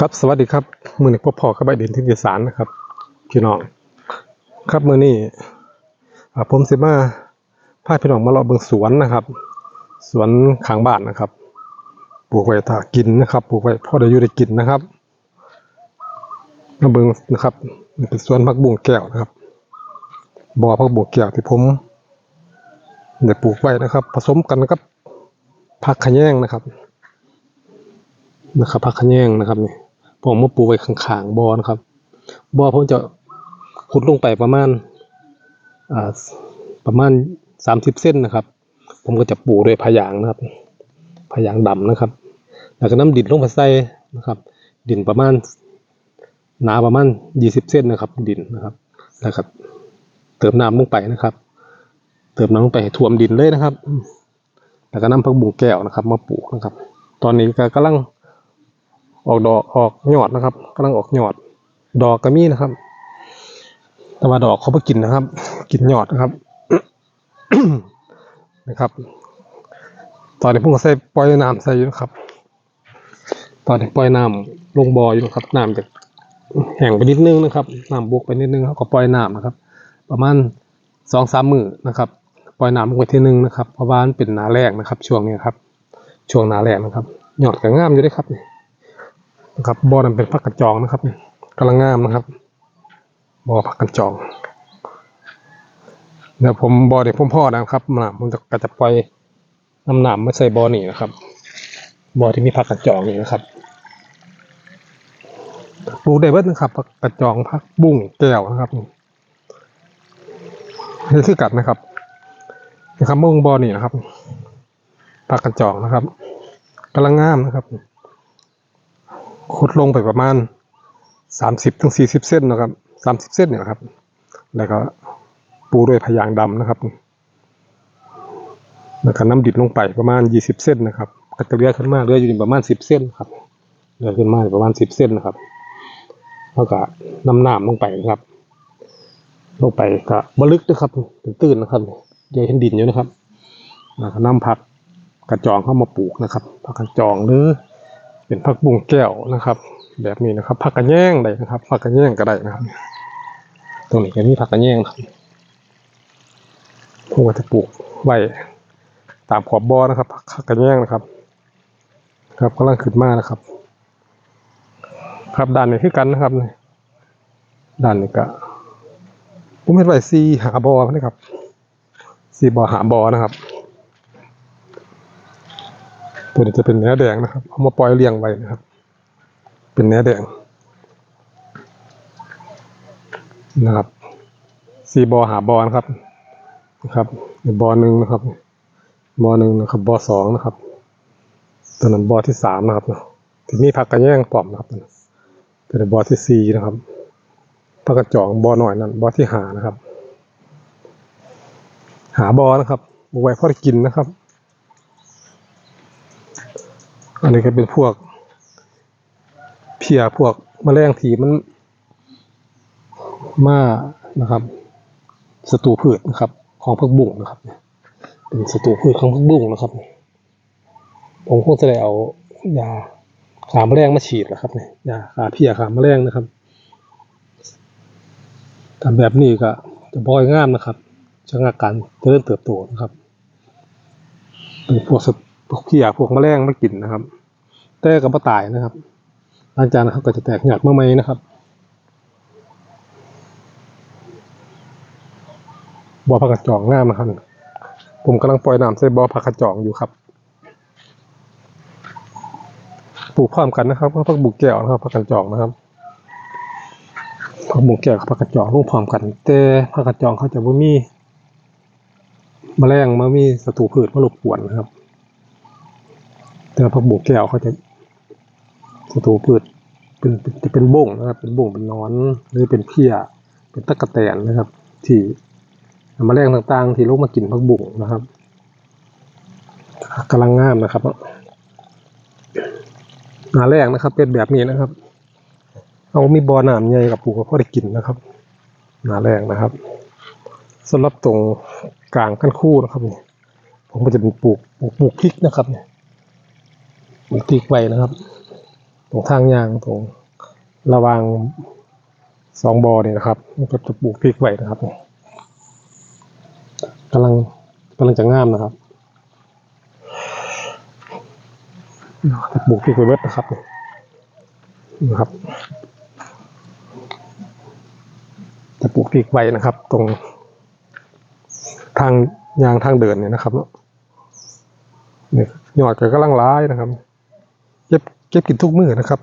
ครับสวัสดีครับมือหนี้พ่อพ่อกับใบเด่นที่ดีสารนะครับพี่น้องครับมือนี้อ่ผมสิมาพาพี่น้องมาเลาะเบิ่งสวนนะครับ สวนขางบ้านนะครับ ปลูกไว้ถ้ากินนะครับ ปลูกไว้พอได้อยู่ได้กินนะครับมาเบิ่งนะครับนี่เป็นสวนผักบุ้งแก้วนะครับบ่อผักบุ้งแก้วที่ผมได้ปลูกไว้นะครับ ผสมกันกับผักขะแยงนะครับนะครับผักขะแยงนะครับนี่ ผมมาปลูกไว้ข้างๆบ่อนะครับบ่อผมจะขุดลงไปประมาณอ่าประมาณสามสิบเส้นนะครับ ผมก็จะปลูกด้วยพะยางนะครับพะยางดำนะครับ แล้วก็น้ำดินลงไปใส่นะครับ ดินประมาณหนาประมาณยี่สิบเส้นนะครับ ดินนะครับแล้วก็เติมน้ำลงไปนะครับ เติมน้ำลงไปให้ท่วมดินเลยนะครับ แล้วก็นำผักบุงแก้วนะครับ มาปลูกนะครับ ตอนนี้ก็กำลัง ออกดอกออกยอดนะครับกำลังออกยอด ดอกก็มีนะครับ แต่ว่าดอกเขาไม่กินนะครับ กินยอดนะครับนะครับ ตอนนี้ผมก็ใส่ปล่อยน้ำใส่อยู่นะครับ ตอนนี้ปล่อยน้ำลงบ่ออยู่นะครับน้ำจะแห้งไปนิดนึงนะครับน้ำบวกไปนิดนึงเขาก็ปล่อยน้ำนะครับ ประมาณสองสามมือนะครับ ปล่อยน้ำลงไปทีนึงนะครับเพราะว่ามันเป็นนาแรกนะครับ ช่วงนี้ครับ ช่วงนาแรกนะครับยอดก็งามอยู่ด้วยครับนี่ นะครับบ่อนั้นเป็นผักกระจองนะครับกำลังงามนะครับบ่อผักกระจองเดี๋ยวผมบ่อเดี๋ยวผมพ่อนะครับมาผมจะกระจะปล่อยน้ำหนามไม่ใส่บ่อนี่นะครับบ่อที่มีผักกระจองนี่นะครับปลูกได้เบิดนะครับผักกระจองผักบุ้งแก้วนะครับนี่คือกัดนะครับนะครับมุ่งบ่อนี่นะครับผักกระจองนะครับกำลังงามนะครับ ขุดลงไปประมาณสามสิบถึงสี่สิบเส้นนะครับสามสิบเส้นเนี่ยครับ แล้วก็ปูด้วยพยางดำนะครับแล้วก็น้ำดิบลงไปประมาณยี่สิบเส้นนะครับก็จะเลือยขึ้นมาเลือยอยู่ประมาณสิบเส้นครับเลือยขึ้นมาประมาณสิบเส้นนะครับแล้วก็น้ำน้ำลงไปนะครับ ลงไปก็บลึกนะครับตื้นๆนะครับเดี๋ยวเห็นดินอยู่นะครับแล้วก็น้ำผักกระจองเข้ามาปลูกนะครับผักกระจองหรือ เป็นผักบุ้งแก้วนะครับ แบบนี้นะครับผักกระแยงได้นะครับผักกระแยงก็ได้นะครับ ตรงนี้ก็มีผักกระแยงนะครับผมก็จะปลูกไว้ตามขอบบ่อนะครับผักกระแยงนะครับ ครับกำลังขึ้นมานะครับ ครับด้านนี้คือกันนะครับนี่ด้านนี้ก็ผมเห็นไว้ซีหาบ่อนะครับซีบ่อหาบอนะครับ ตัวนี้จะเป็นเนื้อแดงนะครับเอามาปล่อยเลี้ยงไว้นะครับ เป็นเนื้อแดงนะครับสี่บอหาบอนะครับนะครับบอหนึ่งนะครับบอหนึ่งนะครับบอสองนะครับตัวนั้นบอที่สามนะครับที่มีผักกระแยงปลอมนะครับตัวนี้บอที่สี่นะครับผักกระจองบอหน่อยนั้นบอที่หานะครับ หาบอนะครับไว้พอกินนะครับ อันนี้ก็เป็นพวกเพียพวกมแมลงทีมันมานะครับศัตรูพืชนะครับ ของพักบุ้งนะครับเป็นศัตรูพืชของพักบุ้งนะครับ ผมคงจะได้เอายาขาแมลงมาฉีดแหละครับเนี่ยยาขาเพียขาแมลงนะครับทำแบบนี้ก็จะบอยงามนะครับชะงัการเจริญเติบโตนะครับเป็นพวกสัตว์ พวกเพียพวกแมลงมากินนะครับ แต่ก็บ่ตายนะครับหลังจากนั้นเขาก็จะแตกหยาดเมื่อไหร่นะครับบ่อผักกระจองงามนะครับผมกำลังปล่อยน้ำใส่บ่อผักกระจองอยู่ครับ ปลูกพร้อมกันนะครับผักบุกแก้วนะครับผักกระจองนะครับผักบุกแก้วกับผักกระจองลงพร้อมกัน แต่ผักกระจองเขาจะบ่มีแมลงมามีศัตรูพืชมารบกวนนะครับ แต่ผักบุกแก้วเขาจะศัตรูพืชเป็นเป็นจะเป็นบ่งนะครับเป็นบ่งเป็นนอนหรือเป็นเพี้ยเป็นตะกะแตนนะครับ ที่มแมลงต่างๆ ที่ลงมากินผักบุ้งนะครับกำลังงามนะครับหนาแรกนะครับ เป็นแบบนี้นะครับ เอามีบ่อน้ำใหญ่กับปูกก็พอได้กินนะครับหนาแรกนะครับสำหรับตรงกลางขั้นคู่นะครับผมก็จะเป็นปลูกปลูกปลูกพริกนะครับเนี่ย ปลูกพริกไว้นะครับผรงทางยางตรงระวางสองบอเนี่ยนะครับมันก็จะปลูกพริกไว้นะครับกำลังกำลังจะงามนะครับปลูกพริกไว้เบิดนะครับนะครับ จะปลูกพริกไว้นะครับ ตรง ทางยางทางเดินเนี่ยนะครับเนาะเนี่ยยอดก็กำลังร้ายนะครับ เก็บเก็บกินทุกมื้อนะครับ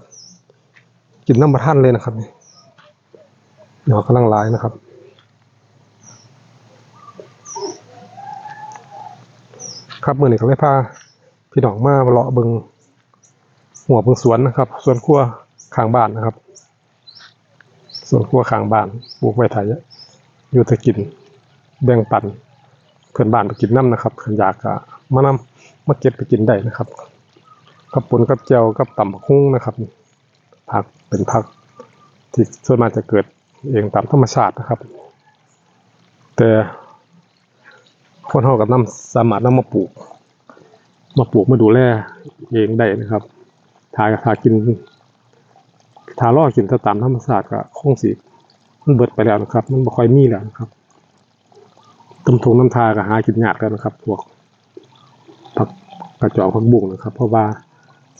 กินน้ำมาท่านเลยนะครับนี่ยอดกำลังร้ายนะครับครับมื่อนี้ก็เลยพาพี่น้องมาเลาะเบิงหัวเบิงสวนนะครับสวนครัวข้างบ้านนะครับสวนครัวข้างบ้านปลูกไว้ไถอยู่ตะกินแบ่งปันเพื่อนบ้านไปกินน้ำนะครับขันอยากมานำมาเก็บไปกินได้นะครับ กับปุนกับเจียวกับต่ำบักหุ้งนะครับผักเป็นผักที่ส่วนมากจะเกิดเองตามธรรมชาตินะครับ แต่คนเฮากับน้ำสามารถนำมาปลูก มาปลูกมาดูแลเองได้นะครับถ้าถ้ากินถ้าล่อกินตามธรรมชาติก็คงสิมันเบิดไปแล้วนะครับ มันบ่ค่อยมีแล้วนะครับตำทงน้ำทาก็หากินยากแล้วนะครับ พวกผักกระจอกผักบุ้งนะครับ เพราะว่า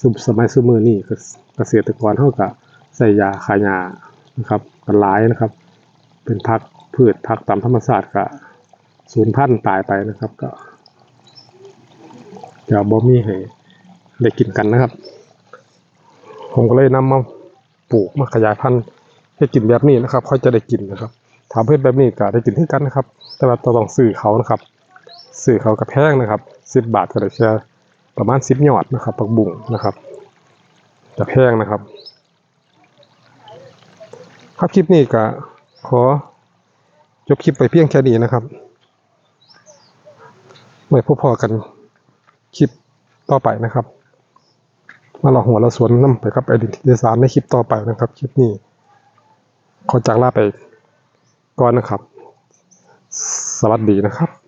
สสมัยสมือนี่เกษตรกรเท่ากับใส่ยาขายานะครับกันหลายนะครับ เป็นผักพืชผักตามธรรมชาติก็สูญพันธุ์ตายไปนะครับ ก็จะบ่มีให้ได้กินกันนะครับ ผมก็เลยนำมาปลูกมาขยายพันธุ์ให้กินแบบนี้นะครับค่อยจะได้กินนะครับถามเพื่อนแบบนี้ก็ได้กินที่กันนะครับ แต่ว่าต้องซื้อเขานะครับซื้อเขากับแพงนะครับสิบบาทก็ได้แค่ ประมาณสิบยอดนะครับผักบุ้งนะครับจะแพงนะครับ ครับคลิปนี้ก็ขอจบคลิปไปเพียงแค่นี้นะครับไว้พบพอกันคลิปต่อไปนะครับ มาหลอกหัวเราสวนน้ำไปครับไอดินทีสามในคลิปต่อไปนะครับ คลิปนี้ ขอจากลาไปก่อนนะครับ สวัสดีนะครับ